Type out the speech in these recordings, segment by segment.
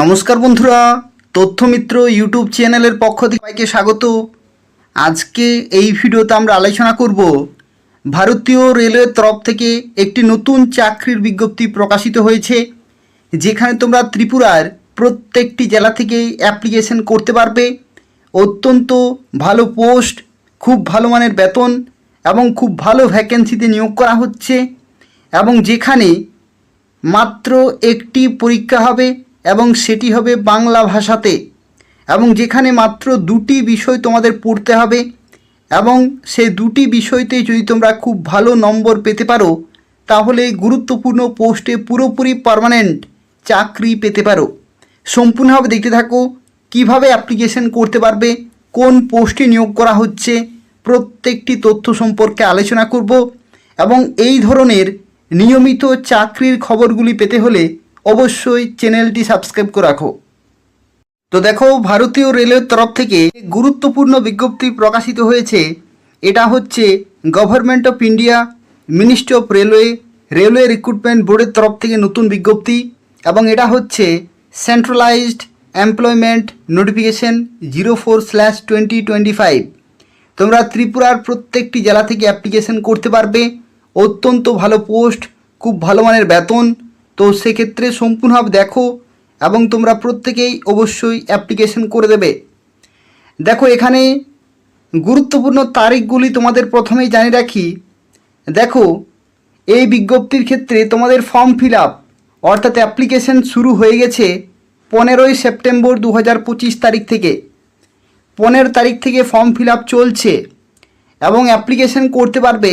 নমস্কার বন্ধুরা, তথ্যমিত্র ইউটিউব চ্যানেলের পক্ষ থেকে সবাইকে স্বাগত। আজকে এই ভিডিওতে আমরা আলোচনা করব ভারতীয় রেলওয়ের তরফ থেকে একটি নতুন চাকরির বিজ্ঞপ্তি প্রকাশিত হয়েছে, যেখানে তোমরা ত্রিপুরার প্রত্যেকটি জেলা থেকে অ্যাপ্লিকেশন করতে পারবে। অত্যন্ত ভালো পোস্ট খুব ভালো মানের বেতন এবং খুব ভালো ভ্যাকেন্সিতে নিয়োগ করা হচ্ছে এবং যেখানে মাত্র একটি পরীক্ষা হবে। এবং সেটি হবে বাংলা ভাষাতে। এবং যেখানে মাত্র দুটি বিষয় তোমাদের পড়তে হবে এবং সেই দুটি বিষয়তে যদি তোমরা খুব ভালো নম্বর পেতে পারো, তাহলে গুরুত্বপূর্ণ পোস্টে পুরোপুরি পার্মানেন্ট চাকরি পেতে পারো। সম্পূর্ণভাবে দেখতে থাকো কীভাবে অ্যাপ্লিকেশন করতে পারবে, কোন পোস্টে নিয়োগ করা হচ্ছে, প্রত্যেকটি তথ্য সম্পর্কে আলোচনা করব এবং এই ধরনের নিয়মিত চাকরির খবরগুলি পেতে হলে অবশ্যই চ্যানেলটি সাবস্ক্রাইব করে রাখো। তো দেখো, ভারতীয় রেলের তরফ থেকে গুরুত্বপূর্ণ বিজ্ঞপ্তি প্রকাশিত হয়েছে। এটা হচ্ছে government of India ministry of railway railway recruitment বোর্ডের তরফ থেকে নতুন বিজ্ঞপ্তি এবং এটা হচ্ছে centralised employment notification zero four slash twenty twenty five তোমরা ত্রিপুরার প্রত্যেকটি জেলা থেকে অ্যাপ্লিকেশন করতে পারবে। অত্যন্ত ভালো পোস্ট খুব ভালো মানের বেতন তো সেক্ষেত্রে সম্পূর্ণভাবে দেখো এবং তোমরা প্রত্যেকেই অবশ্যই অ্যাপ্লিকেশন করে দেবে। দেখো, এখানে গুরুত্বপূর্ণ তারিখগুলি তোমাদের প্রথমেই জানিয়ে রাখি। দেখো, এই বিজ্ঞপ্তির ক্ষেত্রে তোমাদের ফর্ম ফিল আপ অর্থাৎ অ্যাপ্লিকেশন শুরু হয়ে গেছে পনেরোই সেপ্টেম্বর দু হাজার পঁচিশ তারিখ থেকে। পনেরো তারিখ থেকে ফর্ম ফিল আপ চলছে এবং অ্যাপ্লিকেশন করতে পারবে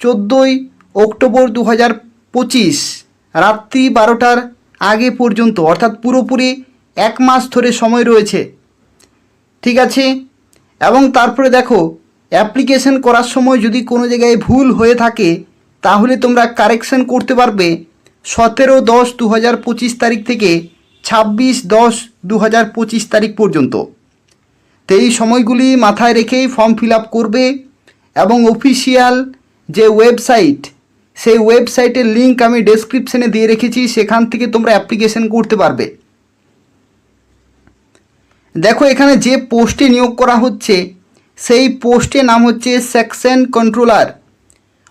চোদ্দোই অক্টোবর দু পঁচিশ। রাত্রি বারোটার আগে পর্যন্ত, অর্থাৎ পুরোপুরি এক মাস ধরে সময় রয়েছে। ঠিক আছে? এবং তারপরে দেখো, অ্যাপ্লিকেশন করার সময় যদি কোনো জায়গায় ভুল হয়ে থাকে, তাহলে তোমরা কারেকশন করতে পারবে সতেরো দশ দু হাজার পঁচিশ তারিখ থেকে ছাব্বিশ দশ দু হাজার পঁচিশ তারিখ পর্যন্ত। তো এই সময়গুলি মাথায় রেখেই ফর্ম ফিল আপ করবে এবং অফিসিয়াল যে ওয়েবসাইট সেই ওয়েবসাইটের লিঙ্ক আমি ডেসক্রিপশনে দিয়ে রেখেছি, সেখান থেকে তোমরা অ্যাপ্লিকেশন করতে পারবে। দেখো, এখানে যে পোস্টে নিয়োগ করা হচ্ছে, সেই পোস্টের নাম হচ্ছে সেকশন কন্ট্রোলার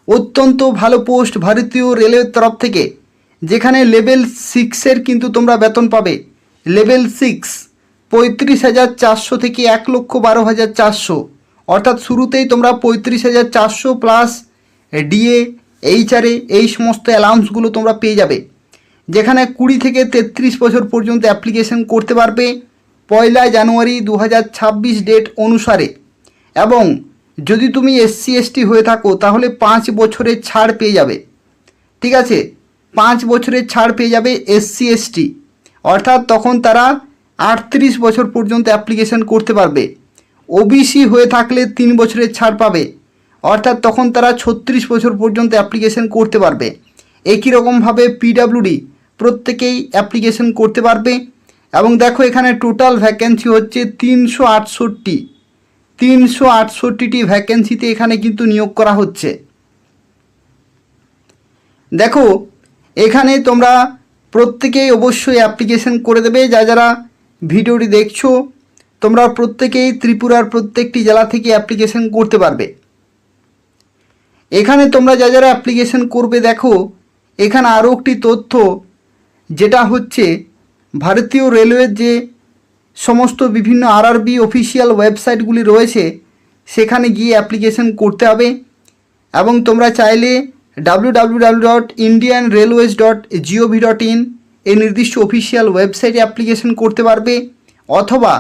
অত্যন্ত ভালো পোস্ট ভারতীয় রেলওয়ের তরফ থেকে, যেখানে লেভেল সিক্সের কিন্তু তোমরা বেতন পাবে। লেভেল সিক্স পঁয়ত্রিশ হাজার চারশো থেকে এক লক্ষ বারো হাজার চারশো। অর্থাৎ শুরুতেই তোমরা পঁয়ত্রিশ হাজার চারশো প্লাস ডিএ এইচআরএ এই সমস্ত অ্যালাউন্সগুলো তোমরা পেয়ে যাবে। যেখানে কুড়ি থেকে তেত্রিশ বছর পর্যন্ত অ্যাপ্লিকেশন করতে পারবে পয়লা জানুয়ারি দু হাজার ছাব্বিশ ডেট অনুসারে। এবং যদি তুমি এসসি এসটি হয়ে থাকো, তাহলে পাঁচ বছরের ছাড় পেয়ে যাবে। ঠিক আছে? পাঁচ বছরের ছাড় পেয়ে যাবে এসসি এসটি অর্থাৎ তখন তারা আটত্রিশ বছর পর্যন্ত অ্যাপ্লিকেশন করতে পারবে। ওবিসি হয়ে থাকলে তিন বছরের ছাড় পাবে। অর্থাৎ তখন তারা ছত্রিশ বছর পর্যন্ত অ্যাপ্লিকেশন করতে পারবে। একই রকমভাবে পিডাব্লিউডি প্রত্যেকেই অ্যাপ্লিকেশন করতে পারবে। এবং দেখো এখানে টোটাল ভ্যাকেন্সি হচ্ছে তিনশো আটষট্টি। তিনশো আটষট্টিটি ভ্যাকেন্সিতে এখানে কিন্তু নিয়োগ করা হচ্ছে। দেখো, এখানে তোমরা প্রত্যেকেই অবশ্যই অ্যাপ্লিকেশন করে দেবে। যা যারা ভিডিওটি দেখছ, তোমরা প্রত্যেকেই ত্রিপুরার প্রত্যেকটি জেলা থেকে অ্যাপ্লিকেশন করতে পারবে। এখানে তোমরা যা যারা অ্যাপ্লিকেশন করবে দেখো, এখানে আরও একটি তথ্য, যেটা হচ্ছে ভারতীয় রেলওয়ের যে সমস্ত বিভিন্ন আরআরবি অফিসিয়াল ওয়েবসাইটগুলি রয়েছে, সেখানে গিয়ে অ্যাপ্লিকেশন করতে হবে। এবং তোমরা চাইলে W W W dot Indian railways dot dot in এই নির্দিষ্ট অফিসিয়াল ওয়েবসাইটে অ্যাপ্লিকেশন করতে পারবে, অথবা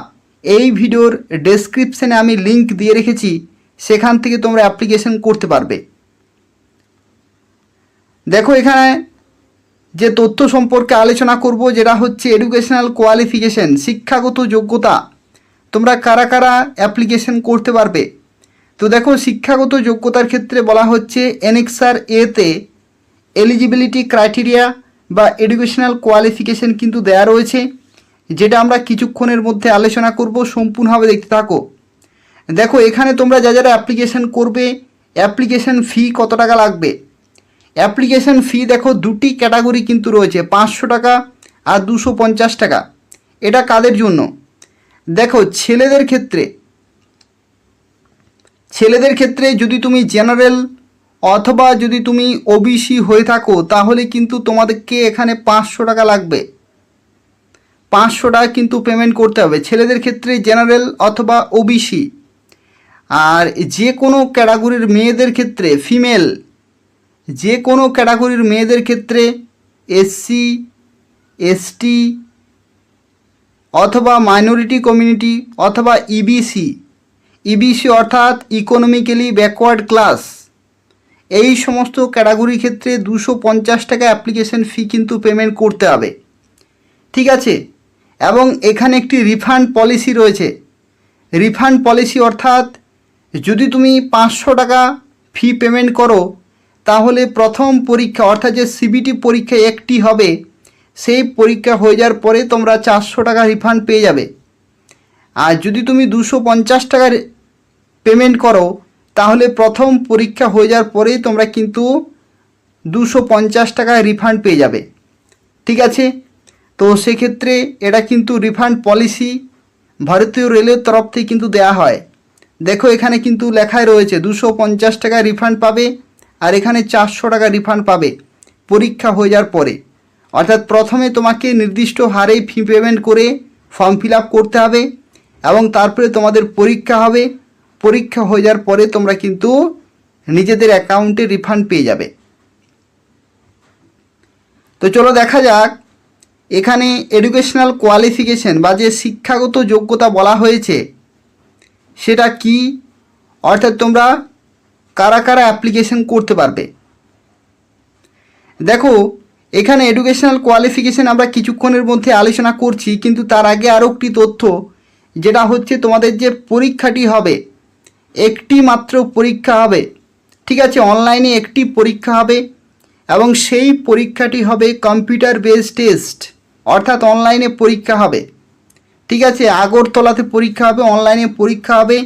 এই ভিডিওর ডেসক্রিপশানে আমি লিংক দিয়ে রেখেছি, সেখান থেকে তোমরা অ্যাপ্লিকেশন করতে পারবে। দেখো এখানে যে তথ্য সম্পর্কে আলোচনা করব, যেটা হচ্ছে এডুকেশনাল কোয়ালিফিকেশন শিক্ষাগত যোগ্যতা। তোমরা কারা কারা অ্যাপ্লিকেশন করতে পারবে? তো দেখো, শিক্ষাগত যোগ্যতার ক্ষেত্রে বলা হচ্ছে এনেক্সার এতে এলিজিবিলিটি ক্রাইটেরিয়া বা এডুকেশনাল কোয়ালিফিকেশন কিন্তু দেয়া রয়েছে, যেটা আমরা কিছুক্ষণের মধ্যে আলোচনা করব, সম্পূর্ণভাবে দেখতে থাকো। দেখো, এখানে তোমরা যা যারা অ্যাপ্লিকেশন করবে অ্যাপ্লিকেশন ফি কত টাকা লাগবে? অ্যাপ্লিকেশন ফি দেখো, দুটি ক্যাটাগরি কিন্তু রয়েছে, পাঁচশো টাকা আর দুশো পঞ্চাশ টাকা। এটা কাদের জন্য? দেখো, ছেলেদের ক্ষেত্রে ছেলেদের ক্ষেত্রে যদি তুমি জেনারেল অথবা যদি তুমি ওবিসি হয়ে থাকো, তাহলে কিন্তু তোমাদেরকে এখানে পাঁচশো টাকা লাগবে। পাঁচশো টাকা কিন্তু পেমেন্ট করতে হবে। ছেলেদের ক্ষেত্রে জেনারেল অথবা ওবিসি। আর যে কোনো ক্যাটাগরির মেয়েদের ক্ষেত্রে ফিমেল যে কোনো ক্যাটাগরির মেয়েদের ক্ষেত্রে এসসি, এসটি অথবা মাইনরিটি কমিউনিটি অথবা E ইবিসি ইবিসি অর্থাৎ ইকোনমিক্যালি ব্যাকওয়ার্ড ক্লাস এই সমস্ত ক্যাটাগরির ক্ষেত্রে দুশো পঞ্চাশ টাকা অ্যাপ্লিকেশন ফি কিন্তু পেমেন্ট করতে হবে। ঠিক আছে? এবং এখানে একটি রিফান্ড পলিসি রয়েছে। রিফান্ড পলিসি অর্থাৎ যদি তুমি পাঁচশো টাকা ফি পেমেন্ট করো তাহলে প্রথম পরীক্ষা, অর্থাৎ যে সিবিটি পরীক্ষা একটি হবে, সেই পরীক্ষা হয়ে যাওয়ার পরে তোমরা চারশো টাকা রিফান্ড পেয়ে যাবে। আর যদি তুমি দুশো পঞ্চাশ টাকার পেমেন্ট করো, তাহলে প্রথম পরীক্ষা হয়ে যাওয়ার পরেই তোমরা কিন্তু দুশো পঞ্চাশ টাকা রিফান্ড পেয়ে যাবে। ঠিক আছে? তো সেক্ষেত্রে এটা কিন্তু রিফান্ড পলিসি ভারতীয় রেলের তরফ থেকে কিন্তু দেয়া হয়। দেখো এখানে কিন্তু লেখায় রয়েছে, দুশো পঞ্চাশ টাকা রিফান্ড পাবে। আর এখানে চারশো টাকা রিফান্ড পাবে। পরীক্ষা হয়ে যাওয়ার পরে। অর্থাৎ প্রথমে তোমাকে নির্দিষ্ট হারে ফি পেমেন্ট করে ফর্ম ফিল করতে হবে এবং তারপরে তোমাদের পরীক্ষা হবে। পরীক্ষা হয়ে যাওয়ার পরে তোমরা কিন্তু নিজেদের অ্যাকাউন্টে রিফান্ড পেয়ে যাবে। তো চলো দেখা যাক। এখানে এডুকেশনাল কোয়ালিফিকেশন বা যে শিক্ষাগত যোগ্যতা বলা হয়েছে, সেটা কি? অর্থাৎ তোমরা কারা কারা অ্যাপ্লিকেশন করতে পারবে? দেখো, এখানে এডুকেশনাল কোয়ালিফিকেশন আমরা কিছুক্ষণের মধ্যে আলোচনা করছি, কিন্তু তার আগে আরও একটি তথ্য, যেটা হচ্ছে তোমাদের যে পরীক্ষাটি হবে, একটি মাত্র পরীক্ষা হবে, ঠিক আছে? অনলাইনে একটি পরীক্ষা হবে, এবং সেই পরীক্ষাটি হবে কম্পিউটার বেসড টেস্ট অর্থাৎ অনলাইনে পরীক্ষা হবে, ঠিক আছে? আগরতলাতে পরীক্ষা হবে অনলাইনে পরীক্ষা হবে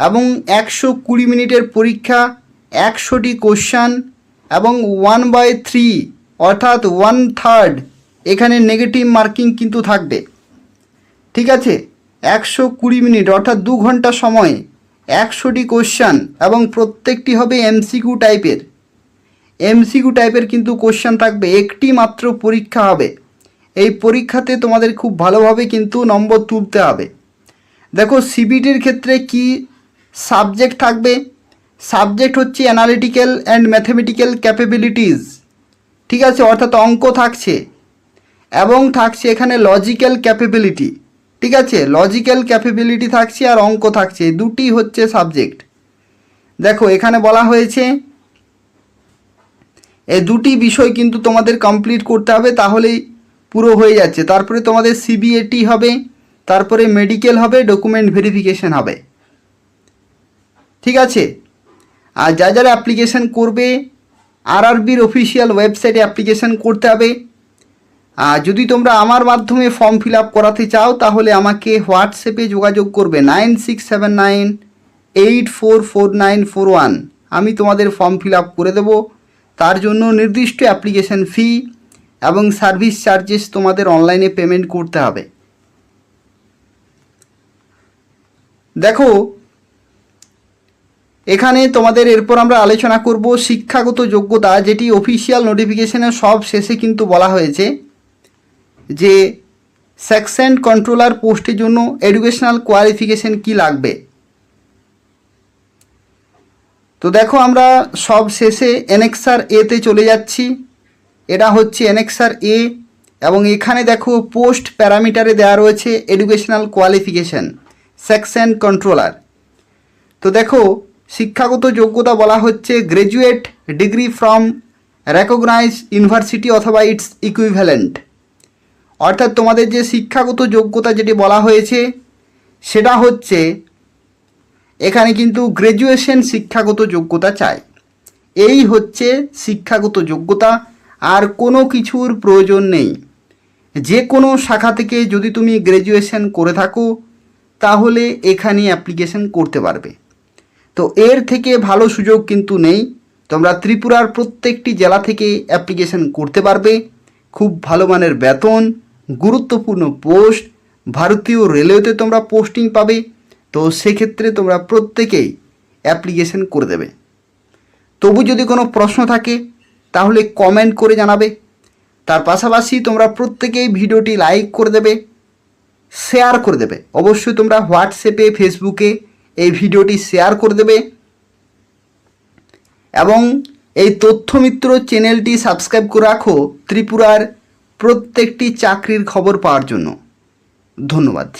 এবং একশো কুড়ি মিনিটের পরীক্ষা, একশোটি কোশ্চান এবং ওয়ান বাই থ্রি অর্থাৎ ওয়ান থার্ড এখানে নেগেটিভ মার্কিং কিন্তু থাকবে। ঠিক আছে? একশো কুড়ি মিনিট, অর্থাৎ দু ঘণ্টা সময়ে, একশোটি কোশ্চান এবং প্রত্যেকটি হবে এমসিকিউ টাইপের এমসিকিউ টাইপের কিন্তু কোশ্চান থাকবে, একটি মাত্র পরীক্ষা হবে। এই পরীক্ষাতে তোমাদের খুব ভালোভাবে কিন্তু নম্বর তুলতে হবে। দেখো সিবিটির ক্ষেত্রে কি সাবজেক্ট থাকবে। সাবজেক্ট হচ্ছে অ্যানালিটিক্যাল অ্যান্ড ম্যাথমেটিক্যাল ক্যাপেবিলিটিস ঠিক আছে? অর্থাৎ অঙ্ক থাকছে। এবং থাকছে এখানে লজিক্যাল ক্যাপেবিলিটি ঠিক আছে? লজিক্যাল ক্যাপেবিলিটি থাকছে আর অঙ্ক থাকছে। দুটি হচ্ছে সাবজেক্ট। দেখো, এখানে বলা হয়েছে এই দুটি বিষয় কিন্তু তোমাদের কমপ্লিট করতে হবে, তাহলেই পুরো হয়ে যাচ্ছে। তারপরে তোমাদের সিবিএটি হবে, তারপরে মেডিকেল হবে ডকুমেন্ট ভেরিফিকেশন হবে। ঠিক আছে? আর যা যারা অ্যাপ্লিকেশান করবে আরআরবির অফিসিয়াল ওয়েবসাইটে অ্যাপ্লিকেশান করতে হবে। আর যদি তোমরা আমার মাধ্যমে ফর্ম ফিল আপ করাতে চাও, তাহলে আমাকে হোয়াটসঅ্যাপে যোগাযোগ করবে। Nine six seven nine eight four four nine four one আমি তোমাদের ফর্ম ফিল আপ করে দেবো। তার জন্য নির্দিষ্ট অ্যাপ্লিকেশন ফি এবং সার্ভিস চার্জেস তোমাদের অনলাইনে পেমেন্ট করতে হবে। দেখো এখানে তোমাদের এরপর আমরা আলোচনা করব শিক্ষাগত যোগ্যতা, যেটি অফিসিয়াল নোটিফিকেশনের সব শেষে কিন্তু বলা হয়েছে, যে সেকশন কন্ট্রোলার পোস্টের জন্য এডুকেশনাল কোয়ালিফিকেশন কি লাগবে। তো দেখো আমরা সব শেষে এনএক্সার এতে চলে যাচ্ছি, এটা হচ্ছে এনএক্সার এ এবং এখানে দেখো পোস্ট প্যারামিটারে দেওয়া রয়েছে এডুকেশনাল কোয়ালিফিকেশন সেকশন কন্ট্রোলার তো দেখো শিক্ষাগত যোগ্যতা বলা হচ্ছে graduate degree from recognise university অথবা ইটস ইকুইভ্যালেন্ট অর্থাৎ তোমাদের যে শিক্ষাগত যোগ্যতা যেটি বলা হয়েছে, সেটা হচ্ছে এখানে কিন্তু গ্র্যাজুয়েশন শিক্ষাগত যোগ্যতা চাই। এই হচ্ছে শিক্ষাগত যোগ্যতা, আর কোনো কিছুর প্রয়োজন নেই। যে কোনো শাখা থেকে যদি তুমি গ্র্যাজুয়েশন করে থাকো, তাহলে এখানে অ্যাপ্লিকেশন করতে পারবে। তো এর থেকে ভালো সুযোগ কিন্তু নেই। তোমরা ত্রিপুরার প্রত্যেকটি জেলা থেকে অ্যাপ্লিকেশন করতে পারবে। খুব ভালো মানের বেতন, গুরুত্বপূর্ণ পোস্ট ভারতীয় রেলওয়েতে তোমরা পোস্টিং পাবে। তো সেক্ষেত্রে তোমরা প্রত্যেকেই অ্যাপ্লিকেশন করে দেবে। তবু যদি কোনো প্রশ্ন থাকে, তাহলে কমেন্ট করে জানাবে। তার পাশাপাশি তোমরা প্রত্যেকেই ভিডিওটি লাইক করে দেবে শেয়ার করে দেবে। অবশ্যই তোমরা হোয়াটসঅ্যাপে, ফেসবুকে এই ভিডিওটি শেয়ার করে দেবে। এবং এই তথ্য মিত্র চ্যানেলটি সাবস্ক্রাইব করে রাখো ত্রিপুরার প্রত্যেকটি চাকরির খবর পাওয়ার জন্য। ধন্যবাদ।